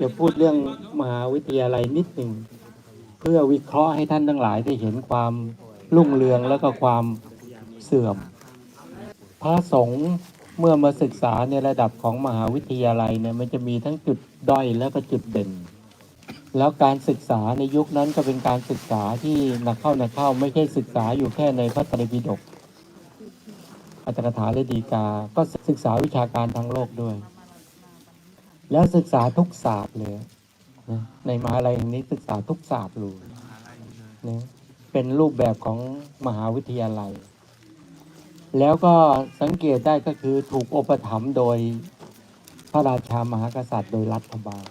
จะพูดเรื่องมหาวิทยาลัยนิดหนึ่ง เพื่อวิเคราะห์ให้ท่านทั้งหลายได้เห็นความรุ่งเรืองแล้วก็ความเสื่อม พระสงฆ์เมื่อมาศึกษาในระดับของมหาวิทยาลัยเนี่ยมันจะมีทั้งจุดด้อยและก็จุดเด่น แล้วการศึกษาในยุคนั้นก็เป็นการศึกษาที่หนักเข้าหนักเข้าไม่ใช่ศึกษาอยู่แค่ในพระไตรปิฎกอัตถกถาและดีกา ก็ศึกษาวิชาการทางโลกด้วย แล้วศึกษาทุกศาสตร์เลยนะในมหาลัยแห่งนี้ศึกษาทุกศาสตร์เลยนะเป็นรูปแบบของมหาวิทยาลัย แล้วก็สังเกตได้ก็คือถูกอุปถัมภ์โดยพระราชามหากษัตริย์โดยรัฐบาล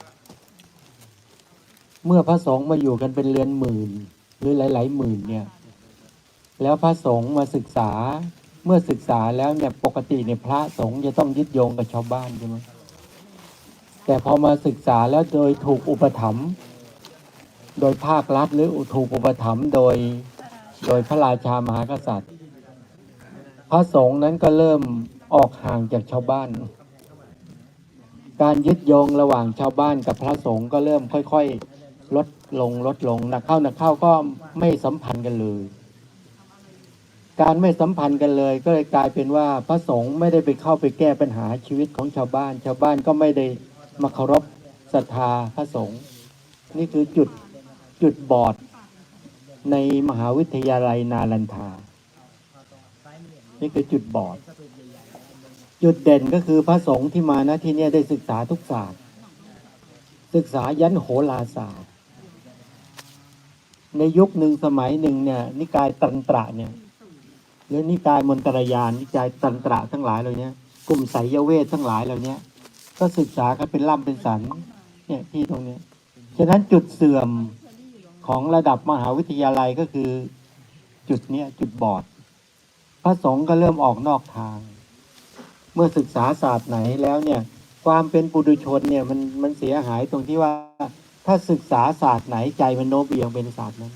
เมื่อพระสงฆ์มาอยู่กันเป็นเรือนหมื่น หรือหลาย ๆ หมื่นเนี่ย แล้วพระสงฆ์มาศึกษา เมื่อศึกษาแล้วเนี่ยปกติเนี่ยพระสงฆ์จะต้องยึดโยงกับชาวบ้านใช่ไหม แต่พอมาศึกษาแล้วโดยถูกอุปถัมภ์โดยภาครัฐหรือถูกอุปถัมภ์โดยโดยพระราชามหากษัตริย์ พระสงฆ์นั้นก็เริ่มออกห่างจากชาวบ้าน การยึดโยงระหว่างชาวบ้านกับพระสงฆ์ก็เริ่มค่อยๆ ลดลงลดลงหนักเข้าหนักเข้าก็ไม่สัมพันธ์กันเลย การไม่สัมพันธ์กันเลย ก็เลยกลายเป็นว่าพระสงฆ์ไม่ได้ไปเข้าไปแก้ปัญหาชีวิตของชาวบ้าน ชาวบ้านก็ไม่ได้ มาเคารพศรัทธาพระสงฆ์นี่คือจุดจุดบอดในมหาวิทยาลัยนาลันทา นี่คือจุดบอด จุดเด่นก็คือพระสงฆ์ที่มาณที่นี้ยได้ศึกษาทุกศาสตร์ ศึกษายันโหราศาสตร์ ในยุคหนึ่งสมัยหนึ่งเนี่ย นิกายตันตระเนี่ยหรือนิกายมนตรยานนิกายตันตระทั้งหลายเหล่านี้กลุ่มไสยเวททั้งหลายเหล่านี้ ก็ศึกษากันเป็นล่ำเป็นสันเนี่ยที่ตรงนี้ฉะนั้นจุดเสื่อมของระดับมหาวิทยาลัยก็คือ จุดเนี้ยจุดบอด พระสงฆ์ก็เริ่มออกนอกทาง เมื่อศึกษาศาสตร์ไหนแล้วเนี่ย ความเป็นปุถุชนเนี่ยมันมันเสียหายตรงที่ว่า ถ้าศึกษาศาสตร์ไหนใจมันโน้มเอียงเป็นศาสตร์นั้น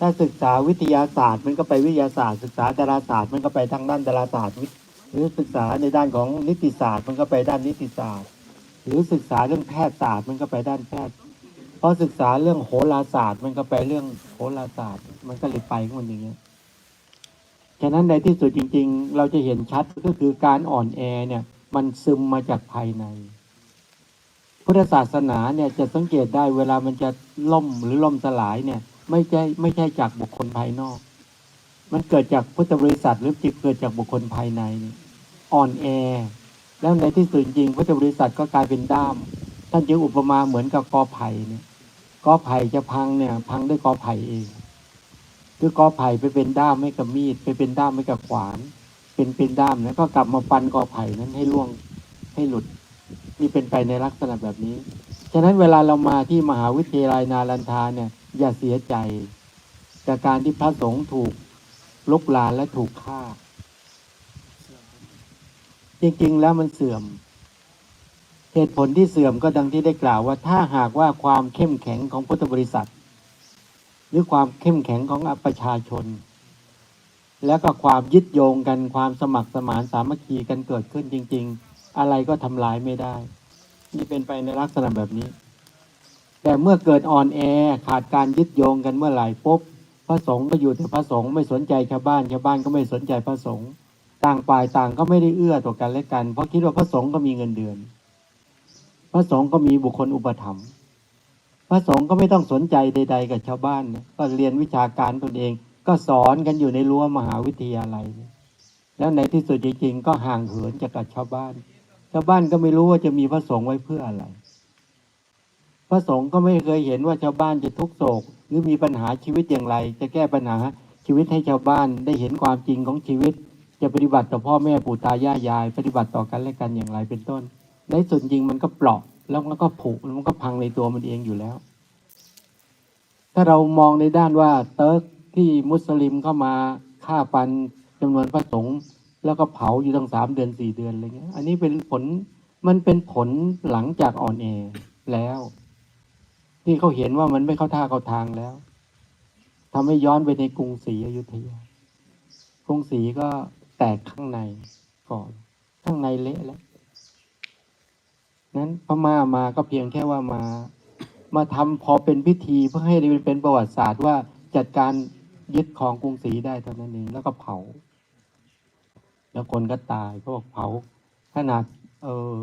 ถ้าศึกษาวิทยาศาสตร์มันก็ไปวิทยาศาสตร์ ศึกษาดาราศาสตร์มันก็ไปทางด้านดาราศาสตร์วิทย์ หรือศึกษาในด้านของนิติศาสตร์มันก็ไปด้านนิติศาสตร์ หรือศึกษาเรื่องแพทยศาสตร์มันก็ไปด้านแพทย์พอศึกษาเรื่องโหราศาสตร์ มันก็ไปเรื่องโหราศาสตร์ มันก็เลยไปของมันอย่างเงี้ยฉะนั้นในที่สุดจริง ๆ เราจะเห็นชัดก็คือการอ่อนแอเนี่ย มันซึมมาจากภายใน พุทธศาสนาเนี่ยจะสังเกตได้เวลามันจะล่มหรือล่มสลายเนี่ย ไม่ใช่ไม่ใช่จากบุคคลภายนอก มันเกิดจากพุทธบริษัทหรือจิตเกิดจากบุคคลภายในอ่อนแอ แล้วในที่สุดจริงพุทธบริษัทก็กลายเป็นด้าม ท่านจึงอุปมาเหมือนกับกอไผ่เนี่ยกอไผ่จะพังเนี่ย พังด้วยกอไผ่เองคือกอไผ่ไปเป็นด้ามให้กับมีด ไปเป็นด้ามให้กับขวาน เป็นเป็นด้ามแล้วก็กลับมาฟันกอไผ่นั้นให้ล่วงให้หลุดนี่เป็นไปในลักษณะแบบนี้ ฉะนั้นเวลาเรามาที่มหาวิทยาลัยนาลันทาเนี่ย อย่าเสียใจจากการที่พระสงฆ์ถูก ลุกลานและถูกฆ่า จริงๆแล้วมันเสื่อม เหตุผลที่เสื่อมก็ดังที่ได้กล่าวว่าถ้าหากว่าความเข้มแข็งของพุทธบริษัท หรือความเข้มแข็งของประชาชน แล้วก็ความยึดโยงกันความสมัครสมานสามัคคีกันเกิดขึ้นจริง ๆ อะไรก็ทำลายไม่ได้ นี่เป็นไปในลักษณะแบบนี้ แต่เมื่อเกิดอ่อนแอขาดการยึดโยงกันเมื่อไหร่ปุ๊บ พระสงฆ์ก็อยู่แต่พระสงฆ์ไม่สนใจชาวบ้านชาวบ้านก็ไม่สนใจพระสงฆ์ต่างฝ่ายต่างก็ไม่ได้เอื้อต่อกันและกัน เพราะคิดว่าพระสงฆ์ก็มีเงินเดือน พระสงฆ์ก็มีบุคคลอุปถัมภ์พระสงฆ์ก็ไม่ต้องสนใจใด ๆ กับชาวบ้าน ก็เรียนวิชาการตนเอง ก็สอนกันอยู่ในรั้วมหาวิทยาลัย แล้วในที่สุดจริงๆก็ห่างเหินจากกับชาวบ้าน ชาวบ้านก็ไม่รู้ว่าจะมีพระสงฆ์ไว้เพื่ออะไร พระสงฆ์ก็ไม่เคยเห็นว่าชาวบ้านจะทุกโศก หรือมีปัญหาชีวิตอย่างไร จะแก้ปัญหาชีวิตให้ชาวบ้านได้เห็นความจริงของชีวิต จะปฏิบัติต่อพ่อแม่ปู่ตายายยาย ปฏิบัติต่อกันและกันอย่างไรเป็นต้น ในส่วนจริงมันก็เปราะแล้วมันก็ผุแล้วมันก็พังในตัวมันเองอยู่แล้ว ถ้าเรามองในด้านว่าเติร์กที่มุสลิมเข้ามาฆ่าฟันจำนวนพระสงฆ์แล้วก็เผาอยู่ตั้งสามเดือนสี่เดือนอะไรเงี้ย อันนี้เป็นผลมันเป็นผลหลังจากอ่อนแอแล้ว ที่เขาเห็นว่ามันไม่เข้าท่าเข้าทางแล้วทำให้ย้อนไปในกรุงศรีอยุธยา กรุงศรีก็แตกข้างในก่อน ข้างในเละแล้ว นั้นพม่ามาก็เพียงแค่ว่ามา มาทำพอเป็นพิธีเพื่อให้ได้เป็นประวัติศาสตร์ว่าจัดการยึดครองกรุงศรีได้เท่านั้นเองแล้วก็เผา แล้วคนก็ตายเขาบอกเผาขนาดเออ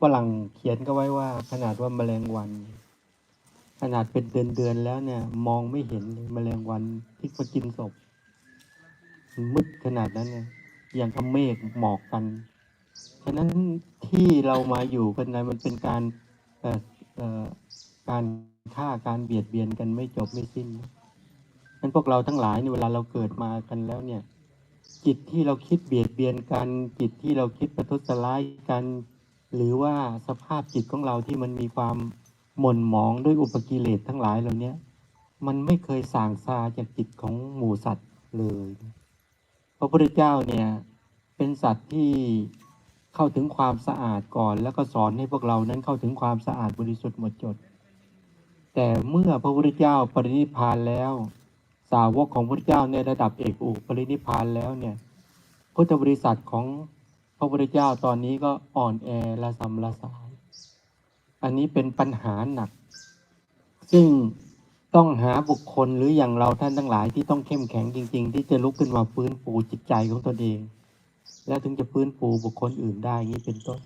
ฝรั่งเขียนก็ไว้ว่าขนาดว่าแมลงวัน ขนาดเป็นเดือนเดือนๆแล้วเนี่ย มองไม่เห็นเลยแมลงวันที่มากินศพมืดขนาดนั้นเนี่ยอย่างกับเมฆหมอกกัน ฉะนั้นที่เรามาอยู่กันนั้นมันเป็นการเอ่เอ่อการฆ่าการเบียดเบียนกันไม่จบไม่สิ้นนั้นพวกเราทั้งหลายเนี่ยเวลาเราเกิดมากันแล้วเนี่ย จิตที่เราคิดเบียดเบียนกัน จิตที่เราคิดประทุษร้ายกัน หรือว่าสภาพจิตของเราที่มันมีความ หม่นหมองด้วยอุปกิเลสทั้งหลายเหล่านี้มันไม่เคยสางซาจากจิตของหมูสัตว์เลย พระพุทธเจ้าเนี่ยเป็นสัตว์ที่เข้าถึงความสะอาดก่อน แล้วก็สอนให้พวกเรานั้นเข้าถึงความสะอาดบริสุทธิ์หมดจด แต่เมื่อพระพุทธเจ้าปรินิพานแล้ว สาวกของพระพุทธเจ้าในระดับเอกอุปรินิพพานแล้วเนี่ยพุทธบริษัทของพระพุทธเจ้าตอนนี้ก็อ่อนแอละสำละสาย อันนี้เป็นปัญหาหนัก ซึ่งต้องหาบุคคลหรืออย่างเราท่านทั้งหลายที่ต้องเข้มแข็งจริง ๆ ที่จะลุกขึ้นมาฟื้นฟูจิตใจของตนเอง แล้วถึงจะฟื้นฟูบุคคลอื่นได้อย่งนี้เป็นต้น